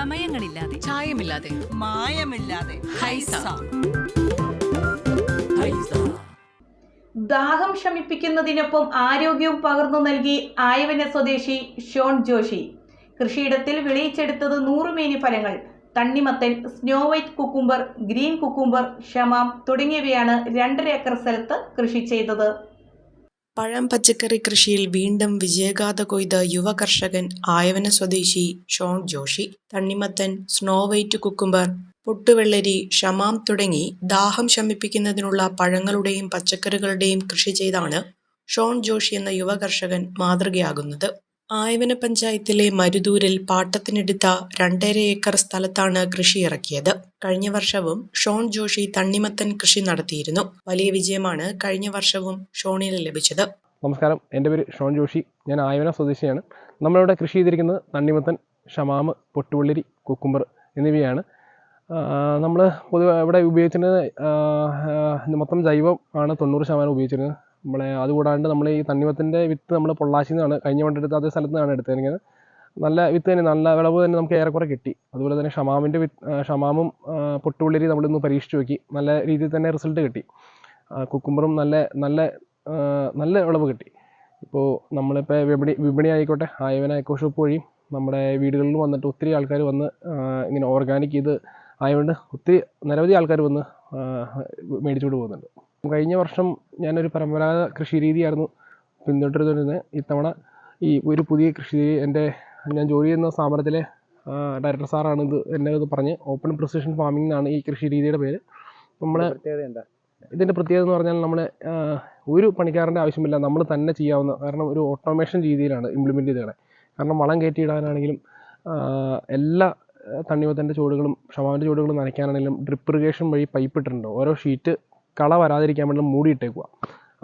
ചമയങ്ങളില്ലാതെ ചായമില്ലാതെ. മായമില്ലാതെ. ഹൈസ. ദാഹം ശമിപ്പിക്കുന്നതിനൊപ്പം ആരോഗ്യവും പകർന്നു നൽകി ആയവന സ്വദേശി ഷോൺ ജോഷി. കൃഷിയിടത്തിൽ വിളയിച്ചെടുത്തത് നൂറുമേനി ഫലങ്ങൾ. തണ്ണിമത്തൻ snow white cucumber green cucumber ഷമാം തുടങ്ങിയവയാണ് രണ്ടര ഏക്കർ സ്ഥലത്ത് കൃഷി ചെയ്തത്. പഴം പച്ചക്കറി കൃഷിയിൽ വീണ്ടും വിജയഗാഥ കൊയ്ത യുവ കർഷകൻ ആയവന സ്വദേശി ഷോൺ ജോഷി തണ്ണിമത്തൻ സ്നോ വൈറ്റ് കുക്കുംബർ പൊട്ടുവെള്ളരി ഷമാം തുടങ്ങി ദാഹം ശമിപ്പിക്കുന്നതിനുള്ള പഴങ്ങളുടെയും പച്ചക്കറികളുടെയും കൃഷി ചെയ്താണ് ഷോൺ ജോഷി എന്ന യുവ കർഷകൻ മാതൃകയാകുന്നത്. ആയവന പഞ്ചായത്തിലെ മരുദൂരിൽ പാട്ടത്തിനെടുത്ത രണ്ടര ഏക്കർ സ്ഥലത്താണ് കൃഷി ഇറക്കിയത് കഴിഞ്ഞ വർഷവും ഷോൺ ജോഷി തണ്ണിമത്തൻ കൃഷി നടത്തിയിരുന്നു. വലിയ വിജയമാണ് കഴിഞ്ഞ വർഷവും ഷോണിന് ലഭിച്ചത്. നമസ്കാരം. എന്റെ പേര് ഷോൺ ജോഷി. ഞാൻ ആയവന സ്വദേശിയാണ്. നമ്മളിവിടെ കൃഷി ചെയ്തിരിക്കുന്നത് തണ്ണിമത്തൻ ഷമാമ് പൊട്ടുവള്ളരി കുക്കുമ്പർ എന്നിവയാണ്. നമ്മൾ പൊതുവെ ഇവിടെ ഉപയോഗിച്ചിരുന്നത് മൊത്തം ജൈവം ആണ് തൊണ്ണൂറ് ശതമാനം ഉപയോഗിച്ചിരുന്നത്. നമ്മളെ അതുകൂടാണ്ട് നമ്മൾ ഈ തണ്ണിമത്തന്റെ വിത്ത് നമ്മൾ പൊള്ളാശിയിൽ നിന്നാണ് കഴിഞ്ഞ വണ്ടി എടുത്ത അതേ സ്ഥലത്ത് നിന്നാണ് എടുത്തിരിക്കുന്നത് നല്ല വിത്ത് തന്നെ നല്ല വിളവ് തന്നെ നമുക്ക് ഏറെക്കുറെ കിട്ടി. അതുപോലെ തന്നെ ഷമാമിന്റെ വിത്ത് ഷമാമും പൊട്ടുവെള്ളരി നമ്മളിന്ന് പരീക്ഷിച്ച് നോക്കി. നല്ല രീതിയിൽ തന്നെ റിസൾട്ട് കിട്ടി. കുക്കുമ്പറും നല്ല നല്ല നല്ല വിളവ് കിട്ടി. ഇപ്പോൾ നമ്മളിപ്പോൾ വിപണി വിപണി ആയിക്കോട്ടെ ആയവന എക്കോ ഷോപ്പ് വഴി നമ്മുടെ വീടുകളിൽ വന്നിട്ട് ഒത്തിരി ആൾക്കാർ വന്ന് ഇങ്ങനെ ഓർഗാനിക് ഇത് ആയതുകൊണ്ട് ഒത്തിരി നിരവധി ആൾക്കാർ വന്ന് മേടിച്ചുകൊണ്ട് പോകുന്നുണ്ട്. കഴിഞ്ഞ വർഷം ഞാനൊരു പരമ്പരാഗത കൃഷി രീതിയായിരുന്നു പിന്തുടരുന്നത് ഇത്തവണ ഈ ഒരു പുതിയ കൃഷി രീതി എന്റെ ഞാൻ ജോലി ചെയ്യുന്ന സ്ഥാപനത്തിലെ ഡയറക്ടർ സാറാണ് ഇത് എന്നെ ഇത് പറഞ്ഞ് ഓപ്പൺ പ്രിസിഷൻ ഫാമിംഗ് എന്നാണ് ഈ കൃഷി രീതിയുടെ പേര്. നമ്മൾ ഇതിന്റെ പ്രത്യേകത എന്ന് പറഞ്ഞാൽ നമ്മൾ ഒരു പണിക്കാരന്റെ ആവശ്യമില്ല. നമ്മൾ തന്നെ ചെയ്യാവുന്ന കാരണം ഒരു ഓട്ടോമേഷൻ രീതിയിലാണ് ഇംപ്ലിമെന്റ് ചെയ്തത് കാരണം വളം കയറ്റിയിടാനാണെങ്കിലും ഇടാനാണെങ്കിലും എല്ലാ തണ്ണിമത്തന്റെ ചുവടുകളും ഷമാവിന്റെ ചുവടുകളും നനയ്ക്കാനാണെങ്കിലും ഡ്രിപ്പ് ഇറിഗേഷൻ വഴി പൈപ്പ് ഇട്ടിട്ടുണ്ട്. ഓരോ ഷീറ്റ് കള വരാതിരിക്കാൻ വേണ്ടി മൂടിയിട്ടേക്കുക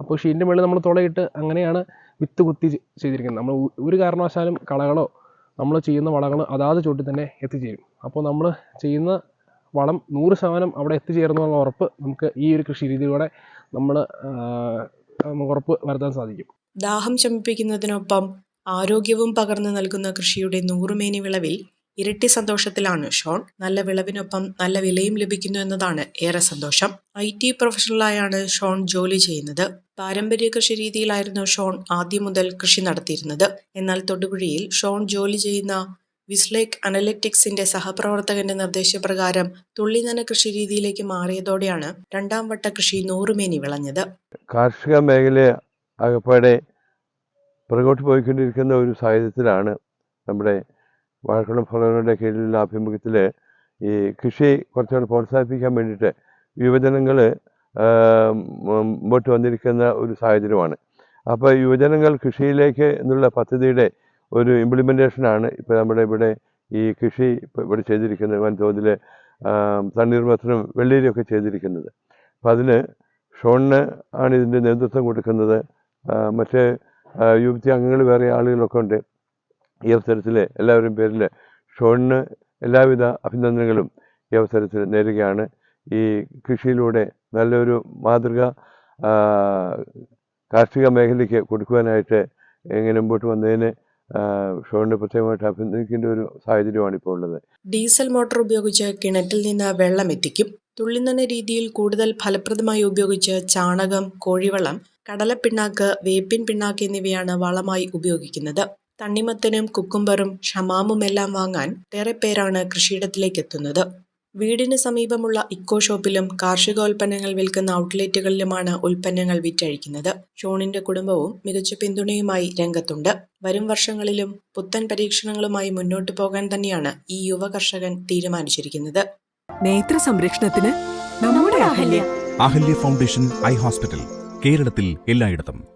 അപ്പോൾ ഷീറ്റിന്റെ മുകളിൽ നമ്മൾ തുളയിട്ട് അങ്ങനെയാണ് വിത്ത് കുത്തി ചെയ്തിരിക്കുന്നത്. നമ്മൾ ഒരു കാരണവശാലും കളകളോ നമ്മൾ ചെയ്യുന്ന വളങ്ങൾ അതാത് ചൂട്ടിൽ തന്നെ എത്തിച്ചേരും. അപ്പോൾ നമ്മൾ ചെയ്യുന്ന വളം നൂറ് ശതമാനം അവിടെ എത്തിച്ചേർന്നു എന്നുള്ള ഉറപ്പ് നമുക്ക് ഈ ഒരു കൃഷി രീതിയിലൂടെ നമ്മൾ ഉറപ്പ് വരുത്താൻ സാധിക്കും. ദാഹം ശമിപ്പിക്കുന്നതിനൊപ്പം ആരോഗ്യവും പകർന്നു നൽകുന്ന കൃഷിയുടെ നൂറുമേനി വിളവിൽ ഇരട്ടി സന്തോഷത്തിലാണ് ഷോൺ. നല്ല വിളവിനൊപ്പം നല്ല വിലയും ലഭിക്കുന്നു എന്നതാണ് ഏറെ സന്തോഷം. ഐ ടി പ്രൊഫഷണലായാണ് ഷോൺ ജോലി ചെയ്യുന്നത്. പാരമ്പര്യ കൃഷി രീതിയിലായിരുന്നു ഷോൺ ആദ്യം മുതൽ കൃഷി നടത്തിയിരുന്നത്. എന്നാൽ തൊടുപുഴയിൽ ഷോൺ ജോലി ചെയ്യുന്ന വിസ്ലേക്ക് അനലറ്റിക്സിന്റെ സഹപ്രവർത്തകന്റെ നിർദ്ദേശപ്രകാരം തുള്ളിനന കൃഷി രീതിയിലേക്ക് മാറിയതോടെയാണ് രണ്ടാം വട്ട കൃഷി നൂറുമേനി വിളഞ്ഞത്. കാർഷിക മേഖല അകപ്പാടെ പുറകോട്ട് പോയിക്കൊണ്ടിരിക്കുന്ന ഒരു സാഹചര്യത്തിലാണ് നമ്മുടെ വാഴക്കുളം ഭവനങ്ങളുടെ കീഴിലുള്ള ആഭിമുഖ്യത്തിൽ ഈ കൃഷി കുറച്ചുകൂടെ പ്രോത്സാഹിപ്പിക്കാൻ വേണ്ടിയിട്ട് യുവജനങ്ങൾ മുമ്പോട്ട് വന്നിരിക്കുന്ന ഒരു സാഹചര്യമാണ്. അപ്പോൾ യുവജനങ്ങൾ കൃഷിയിലേക്ക് എന്നുള്ള പദ്ധതിയുടെ ഒരു ഇംപ്ലിമെന്റേഷനാണ് ഇപ്പോൾ നമ്മുടെ ഇവിടെ ഈ കൃഷി ഇവിടെ ചെയ്തിരിക്കുന്നത് വൻതോതിൽ തണ്ണീർമത്തനും വെള്ളരിയൊക്കെ ചെയ്തിരിക്കുന്നത്. അപ്പോൾ അതിന് ഷോണിന് ആണ് ഇതിന്റെ നേതൃത്വം കൊടുക്കുന്നത്. മറ്റ് യുവതി അംഗങ്ങൾ വേറെ ആളുകളൊക്കെ ഉണ്ട്. ഈ അവസരത്തിൽ എല്ലാവരും പേരിൽ ഷോണിന് എല്ലാവിധ അഭിനന്ദനങ്ങളും ഈ അവസരത്തിൽ നേരുകയാണ്. ഈ കൃഷിയിലൂടെ നല്ലൊരു മാതൃക കാർഷിക മേഖലയ്ക്ക് കൊടുക്കുവാനായിട്ട് എങ്ങനെ മുമ്പോട്ട് വന്നതിന് ഷോണിനെ പ്രത്യേകമായിട്ട് അഭിനന്ദിക്കേണ്ട ഒരു സാഹചര്യമാണ് ഇപ്പോൾ ഉള്ളത്. ഡീസൽ മോട്ടോർ ഉപയോഗിച്ച് കിണറ്റിൽ നിന്ന് വെള്ളം എത്തിക്കും. തുള്ളിനന രീതിയിൽ കൂടുതൽ ഫലപ്രദമായി ഉപയോഗിച്ച് ചാണകം കോഴിവളം കടലപ്പിണ്ണാക്ക് വേപ്പിൻ പിണ്ണാക്ക് എന്നിവയാണ് വളമായി ഉപയോഗിക്കുന്നത്. തണ്ണിമത്തനും കുക്കുംബറും ഷമാമുമെല്ലാം വാങ്ങാൻ ഏറെ പേരാണ് കൃഷിയിടത്തിലേക്ക് എത്തുന്നത് വീടിന് സമീപമുള്ള ഇക്കോ ഷോപ്പിലും കാർഷികോൽപ്പന്നങ്ങൾ വിൽക്കുന്ന ഔട്ട്ലെറ്റുകളിലുമാണ് ഉൽപ്പന്നങ്ങൾ വിറ്റഴിക്കുന്നത്. ഷോണിന്റെ കുടുംബവും മികച്ച പിന്തുണയുമായി രംഗത്തുണ്ട്. വരും വർഷങ്ങളിലും പുത്തൻ പരീക്ഷണങ്ങളുമായി മുന്നോട്ടു പോകാൻ തന്നെയാണ് ഈ യുവ കർഷകൻ തീരുമാനിച്ചിരിക്കുന്നത്. നേത്ര സംരക്ഷണത്തിന് നമ്മുടെ Ahalya. Ahalya foundation eye hospital കേരളത്തിൽ എല്ലായിടത്തും.